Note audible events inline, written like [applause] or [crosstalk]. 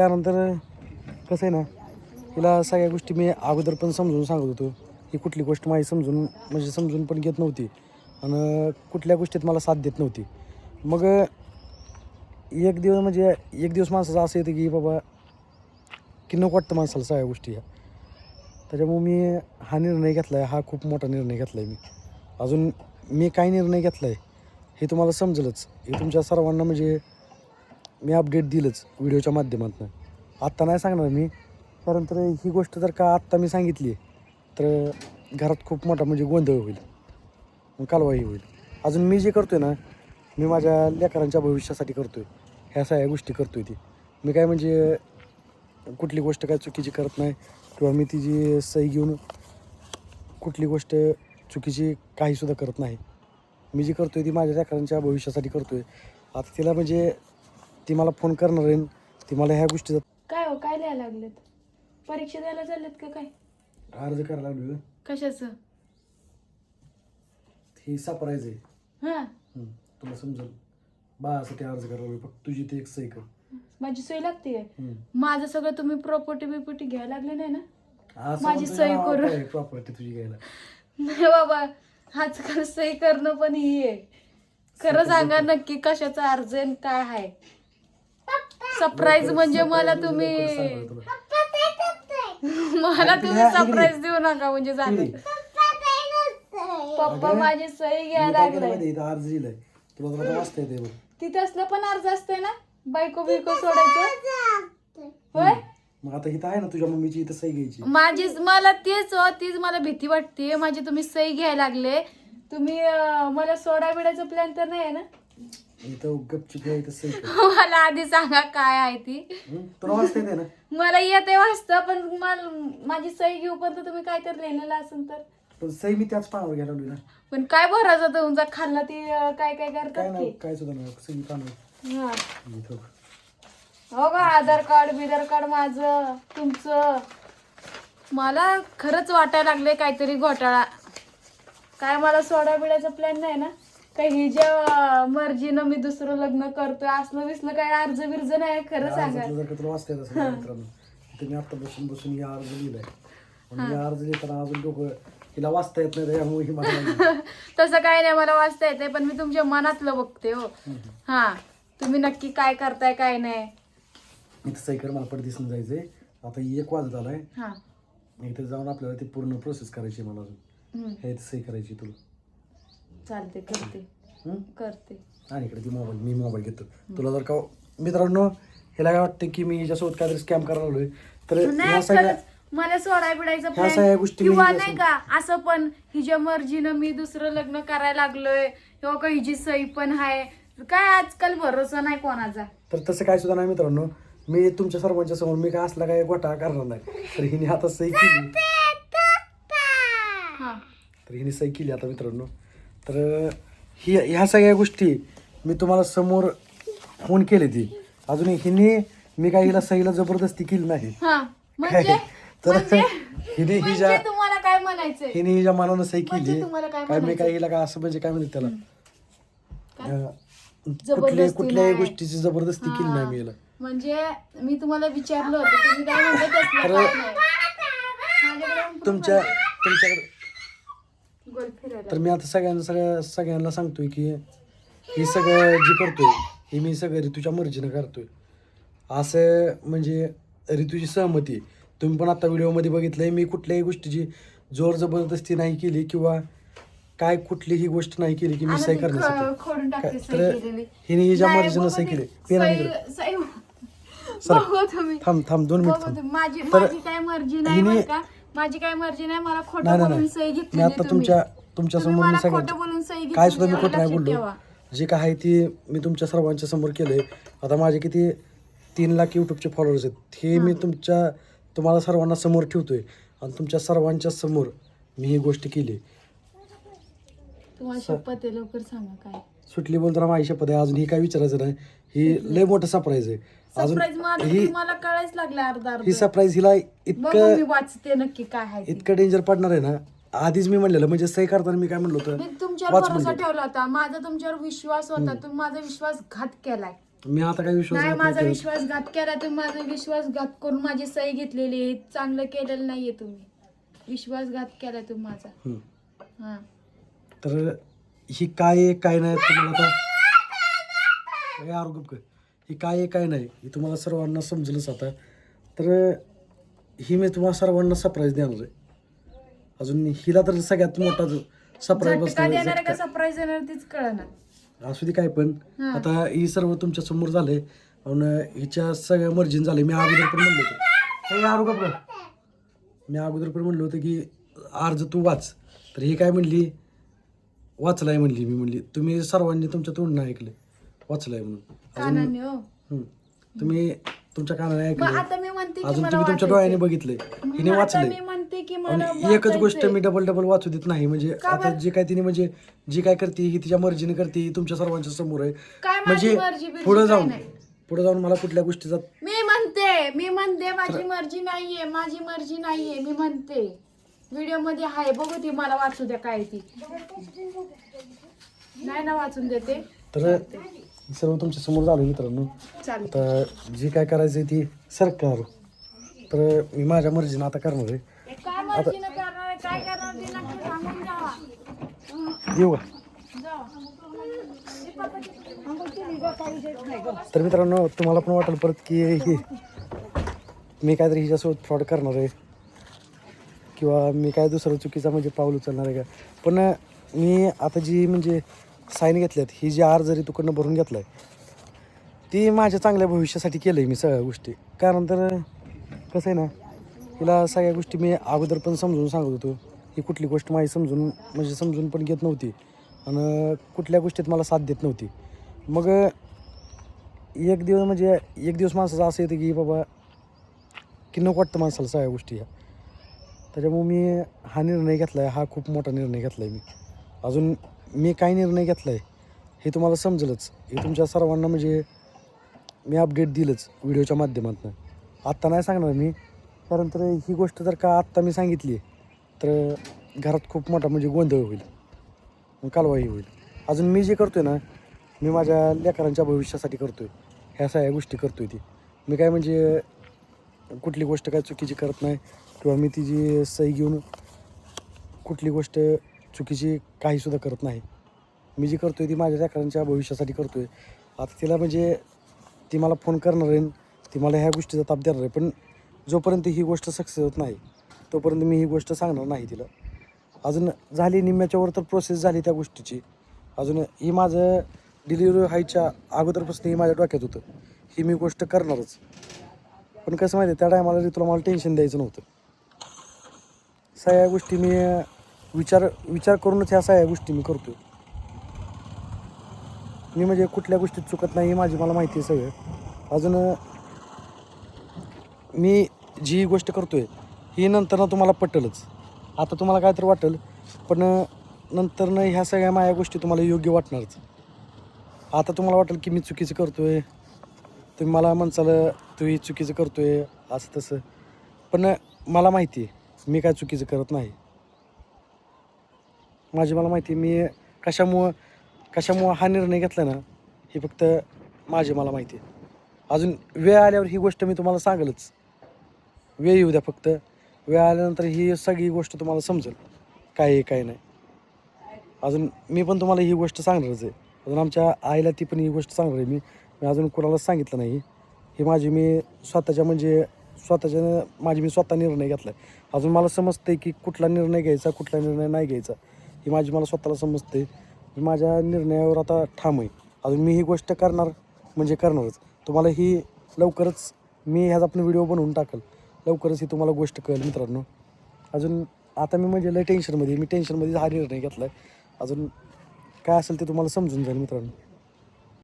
त्यानंतर कसं आहे ना हिला सगळ्या गोष्टी मी अगोदर पण समजून सांगत होतो. ही कुठली गोष्ट माझी समजून म्हणजे समजून पण घेत नव्हती. आणि कुठल्या गोष्टीत मला साथ देत नव्हती. मग एक दिवस म्हणजे एक दिवस माणसाचं असं येतं की बाबा की नको वाटतं माणसाला सगळ्या गोष्टी ह्या. त्याच्यामुळे मी हा निर्णय घेतला आहे हा खूप मोठा निर्णय घेतला आहे मी. अजून मी काय निर्णय घेतला आहे हे तुम्हाला समजेलच. हे तुमच्या सर्वांना म्हणजे मी अपडेट दिलंच व्हिडिओच्या माध्यमातून. आत्ता नाही सांगणार मी कारण तर ही गोष्ट जर का आत्ता मी सांगितली तर घरात खूप मोठा म्हणजे गोंधळ होईल. कालवाही होईल. अजून मी जे करतो आहे ना मी माझ्या लेकरांच्या भविष्यासाठी करतो आहे ह्या सगळ्या गोष्टी करतो आहे ती. मी काय म्हणजे कुठली गोष्ट काय चुकीची करत नाही किंवा मी तिची सही घेऊन कुठली गोष्ट चुकीची काहीसुद्धा करत नाही. मी जी करतो आहे ती माझ्या लेकरांच्या भविष्यासाठी करतो आहे आता तिला म्हणजे ती मला फोन करणार आहे ती मला ह्या गोष्टीचा काय हो काय लिहायला लागलेत? परीक्षा द्यायला चाललेत का काय? अर्ज करायला लागलो कशाचं? ही सापरायचं आहे. हां. तुला समजेल. बाळासाठी अर्ज करायला लागलो फक्त तुझी ते एक सही कर. माझी सोय लागते. माझं सगळं तुम्ही प्रॉपर्टी बिपर्टी घ्यायला लागले नाही ना? माझी तुझ्या सही नावावर करू. काय प्रॉपर्टी तुझी घ्यायला? नाही बाबा आजकाल सही करणं पण ही आहे. खरं सांगा नक्की कशाचा अर्ज आहे आणि काय आहे? सरप्राईज म्हणजे मला तुम्ही. [laughs] मला तुम्ही सरप्राईज देऊ नका म्हणजे झालं. पप्पा माझी सही घ्यायला लागलाय तिथे असलं पण अर्ज असते ना? बायको बिको सोडायचं? होय? मग आता इथं आहे ना तुझ्या मम्मीची इथं सही घ्यायची. माझी मला तेच हो, तीच मला भीती वाटते. माझी तुम्ही सही घ्यायला लागले. तुम्ही अं, मला सोडा बिडायचा प्लॅन तर नाही आहे ना? इथं गपचूप सही कर मला आधी सांगा काय आहे ती? तुला वाचता येते ना? मला येते वाचता पण मला माझी सही घेऊ पण तर तुम्ही काय तर लिहिलेलं असेल तर. पण सही मी त्याच पानावर घ्यायला ना. पण काय भरायचं तुमचा खाल्ला ती अं, काय काय काय करतात नाही की काय सुद्धा नाही सही पानावर. हा. इथं हो का आधार कार्ड बिधार कार्ड माझं तुमचं. मला खरंच वाटायला लागले काहीतरी घोटाळा. काय मला सोडा बिडायचा प्लॅन नाही ना? काही हिच्या मर्जीनं मी दुसरं लग्न करतोय असलं बिसलं काय अर्ज बिर्ज नाही खरं सांगा जर का तुला वाचता येत असेल ना मित्रांनो इथं मी आता बसून बसून या अर्ज लिहिलाय. मी अर्ज लिहिताना अजून डोकं हिला वाचता येत नाही त्यामुळे ही मला लागली. [laughs] तसं काय नाही मला वाचता येते पण मी तुमच्या मनातलं बघते हो. हा तुम्ही नक्की काय करताय काय नाही. इथं सही कर मला परत दिसून जायचंय. आता एक वाजत आलाय हा. इथं जाऊन आपल्याला ती पूर्ण प्रोसेस करायची आहे मला अजून. हम्म. हे सही करायची तुला. चालते करते. हं? करते. आणि इकडे ती मोबाईल मी मोबाईल घेतो. तुला जर का मित्रांनो ह्याला काय वाटतं की मी हिच्यासोबत काहीतरी स्कॅम करायला लागलोय तर ह्या नाही सगळ्या खरंच मला सोडाय बिडायचं ह्या सगळ्या प्लॅन गोष्टी किंवा नाही का असं पण हिच्या मर्जीनं मी दुसरं लग्न करायला लागलोय किंवा का हिची सही पण आहे काय आजकाल भरोसा नाही कोणाचा. तर तसं काय सुद्धा नाही मित्रांनो. मी तुमच्या सर्वांच्या समोर मी काय असला काय घोटाळा करणार नाही. तर हिने आता सही केली. हा. तर हिने सही केली आता मित्रांनो. तर ही ह्या सगळ्या गोष्टी मी तुम्हाला समोर फोन केली ती अजून हिने मी काय हिला सहीला जबरदस्ती केली नाही हा म्हणजे? [laughs] तर म्हणजे हिने हिच्या म्हणजे तुम्हाला काय म्हणायचंय हिने हिच्या मनानं सही केली तुम्हाला काय काय मी? काय हिला काय असं म्हणजे काय म्हणते त्याला? अं, कुठल्याही जबरदस्ती कुठल्याही नाही. गोष्टीची जबरदस्ती केली नाही मी हिला म्हणजे मी तुम्हाला विचारलं होतं तुम्ही काय म्हणता तसलं तर- काय नाही. माझ्याकडे तुमच्या तुमच्याकडे गोल फिरायला तर मी आता सगळ्यांना सगळ्या सगळ्यांना सांगतोय की हे सगळं जे करतोय हे मी सगळं ऋतूच्या मर्जीनं करतोय असं म्हणजे ऋतूची सहमती आहे. तुम्ही पण आता व्हिडिओमध्ये बघितलंय मी कुठल्याही गोष्टीची जोर जबरदस्ती नाही केली किंवा काय कुठलीही गोष्ट नाही केली की मी सही करण्यासाठी काय- तर. हिने हिच्या नाही, मर्जीनं सही केली सही- इकडे. सही- सर. थांब थांब दोन मिनिट थांब. माझी तर माझी काय मर्जी नाही हिने- बरं का माझी काय मर्जी नाही मला खोटं नाही नाही बोलून सही नाही मी घेतली आता तुमच्या तुमच्या तुम्ही समोर मी सगळ्यांच्या खोटं बोलून सही घेतली काय सुद्धा मी खोटं नाही बोललो. जे काय आहे ते मी तुमच्या सर्वांच्या समोर केलंय. आता माझे किती तीन लाख युट्यूबचे फॉलोअर्स आहेत. हे मी तुमच्या तुम्हाला सर्वांना समोर ठेवतोय. आणि तुमच्या सर्वांच्या समोर मी ही गोष्ट केली. तुम्हाला शपथ आहे लवकर सांगा काय. सुटली बोलताना माझी शपथ आहे अजून ही काय विचारायचं नाही. ही लय मोठं सरप्राईज आहे. अजून सरप्राईज मला ही मला कळायच लागलं अर्धा ही अर्ध सरप्राईज हिला बघू इतकं वाचते नक्की काय आहे ते. इतकं डेंजर पडणार आहे ना. आधीच मी म्हणलेलं म्हणजे सही करताना मी काय म्हणलं मी होतं तुमच्यावर वाच भरोसा ठेवला होता. माझा तुमच्यावर विश्वास होता. तुम्ही माझा विश्वासघात केलाय. मी आता काही विश्वास नाही माझा. विश्वासघात केला तुम्ही माझा विश्वासघात करून माझी सही घेतलेली आहे. चांगलं केलेलं नाहीये तुम्ही. विश्वासघात केला तुम्ही माझा. हम्म. हा. तर ही काय आहे काय नाही तुम्हाला आता हे आरोग्य. ही काय आहे काय नाही ही तुम्हाला सर्वांना समजेलच आता. तर ही मी तुम्हाला सर्वांना सरप्राईज देणार आहे. अजून हिला तर सगळ्यात मोठा सरप्राईज बसणार सरप्राईज देणार तीच कळणार. असू दे काय पण. आता ही सर्व तुमच्यासमोर झालंय. आणि हिच्या सगळ्या मर्जीन झाले मी अगोदर पण म्हणलो होतो. आरोग्य. मी अगोदर पण म्हणलं होतं की अर्ज तू वाच. तर ही काय म्हणली? वाचलाय म्हणली मी म्हणली तुम्ही सर्वांनी तुमच्या तोंडनं ऐकलं वाचलाय म्हणून अजून कानाने हो. तुम्ही तुमच्या कानाने मग ऐकलं आता मी म्हणते की अजून मला तुम्ही तुमच्या डोळ्याने बघितलंय. हिने मग आता वाचलंय मी म्हणते की मला आणि एकच गोष्ट वाचायचंय. मी डबल डबल वाचू देत नाही म्हणजे आता? जे काय तिने म्हणजे जी काय करते ही तिच्या मर्जीने करते ही तुमच्या सर्वांच्या समोर आहे काय माझी म्हणजे बिर्जी पुढे काय जाऊन नाही. पुढे जाऊन मला कुठल्या गोष्टीचा मी म्हणते मी म्हणते माझी मर्जी नाहीये माझी मर्जी नाहीये मी म्हणते व्हिडिओमध्ये आहे. बघू ती मला वाचू द्या काय ती. नाही ना वाचून देते. तर सर्व तुमच्यासमोर झालं मित्रांनो. चालेल. आता जी काय करायचं ती सरकार तर मी माझ्या मर्जीनं आता करणार आहे. काय मर्जीनं करणार आहे, काय करणार ते नक्की सांगून जावा येऊ का? जावा तर मित्रांनो तुम्हाला पण वाटेल परत की हे मी काहीतरी हिच्यासोबत फ्रॉड करणार आहे. किंवा मी काय दुसरं चुकीचा म्हणजे पाऊल उचलणार आहे का? पण मी आता जी म्हणजे साईन घेतल्यात ही जी आर जरी तुकडनं भरून घेतला आहे ती माझ्या चांगल्या भविष्यासाठी केलं आहे मी सगळ्या गोष्टी. कारण तर कसं आहे ना तुला सगळ्या गोष्टी मी अगोदर पण समजून सांगत होतो. ही कुठली गोष्ट माझी समजून म्हणजे समजून पण घेत नव्हती. आणि कुठल्या गोष्टीत मला साथ देत नव्हती. मग एक दिवस म्हणजे एक दिवस माणसाचं असं येतं की बाबा की नको वाटतं माणसाला सगळ्या गोष्टी ह्या त्याच्यामुळे मी हा निर्णय घेतला आहे हा खूप मोठा निर्णय घेतला आहे मी. अजून मी काय निर्णय घेतला आहे हे तुम्हाला समजलंच. हे तुमच्या सर्वांना म्हणजे मी अपडेट दिलंच व्हिडिओच्या माध्यमातून. आत्ता नाही सांगणार मी कारण तर ही गोष्ट जर का आत्ता मी सांगितली तर घरात खूप मोठा म्हणजे गोंधळ होईल. कालवाही होईल. अजून मी जे करतो आहे ना मी माझ्या लेकरांच्या भविष्यासाठी करतो आहे ह्या सगळ्या गोष्टी करतो आहे ती. मी काय म्हणजे कुठली गोष्ट काय चुकीची करत नाही किंवा मी तिची सही घेऊन कुठली गोष्ट चुकीची काहीसुद्धा करत नाही. मी जी करतो आहे ती माझ्या लेकरांच्या भविष्यासाठी करतो आहे आता तिला म्हणजे ती मला फोन करणार आहे. ती मला ह्या गोष्टीचा ताप देणार आहे. पण जोपर्यंत ही गोष्ट सक्सेस होत नाही तोपर्यंत मी ही गोष्ट सांगणार नाही तिला. अजून झाली निम्म्याच्यावर तर प्रोसेस झाली त्या गोष्टीची. अजून ही माझं डिलिव्हरी व्हायच्या अगोदरपासून ही माझ्या डोक्यात होतं. ही मी गोष्ट करणारच. पण कसं माहिती आहे त्या टायमाला तुला मला टेन्शन द्यायचं नव्हतं. सगळ्या गोष्टी मी विचार विचार करूनच ह्या सगळ्या गोष्टी मी करतो मी म्हणजे कुठल्या गोष्टीत चुकत नाही माझी मला माहिती आहे सगळं. अजून मी जी गोष्ट करतोय ही नंतर तुम्हाला पटेलच. आता तुम्हाला काय तर वाटेल पण नंतरनं ह्या सगळ्या माझ्या गोष्टी तुम्हाला योग्य वाटणारच. आता तुम्हाला वाटेल की मी चुकीचं करतो आहे तुम्ही मला म्हणचालं तू ही चुकीचं आहे असं तसं. पण मला माहिती आहे. मी काय चुकीचं करत नाही. माझी मला माहिती आहे मी कशामुळं कशामुळं हा निर्णय घेतला ना हे फक्त माझी मला माहिती आहे. अजून वेळ आल्यावर ही गोष्ट मी तुम्हाला सांगेलच. वेळ येऊ द्या फक्त. वेळ आल्यानंतर ही सगळी गोष्ट तुम्हाला समजेल. काय आहे काय नाही. अजून मी पण तुम्हाला ही गोष्ट सांगणारच आहे. अजून आमच्या आईला ती पण ही गोष्ट सांगणार आहे मी. मी अजून कोणालाच सांगितलं नाही. ही माझी मी स्वतःच्या म्हणजे स्वतःच्या माझी मी स्वतः निर्णय घेतला आहे अजून मला समजते की कुठला निर्णय घ्यायचा कुठला निर्णय नाही घ्यायचा ही माझी मला स्वतःला समजते माझ्या निर्णयावर आता ठाम आहे. अजून मी ही गोष्ट करणार म्हणजे करणारच. तुम्हाला ही लवकरच मी ह्याचा आपण व्हिडिओ बनवून टाकेल. लवकरच ही तुम्हाला गोष्ट कळेल मित्रांनो. अजून आता मी म्हणजे लय टेन्शनमध्ये मी टेन्शनमध्ये हा निर्णय घेतला आहे अजून काय असेल ते तुम्हाला समजून जाईल मित्रांनो.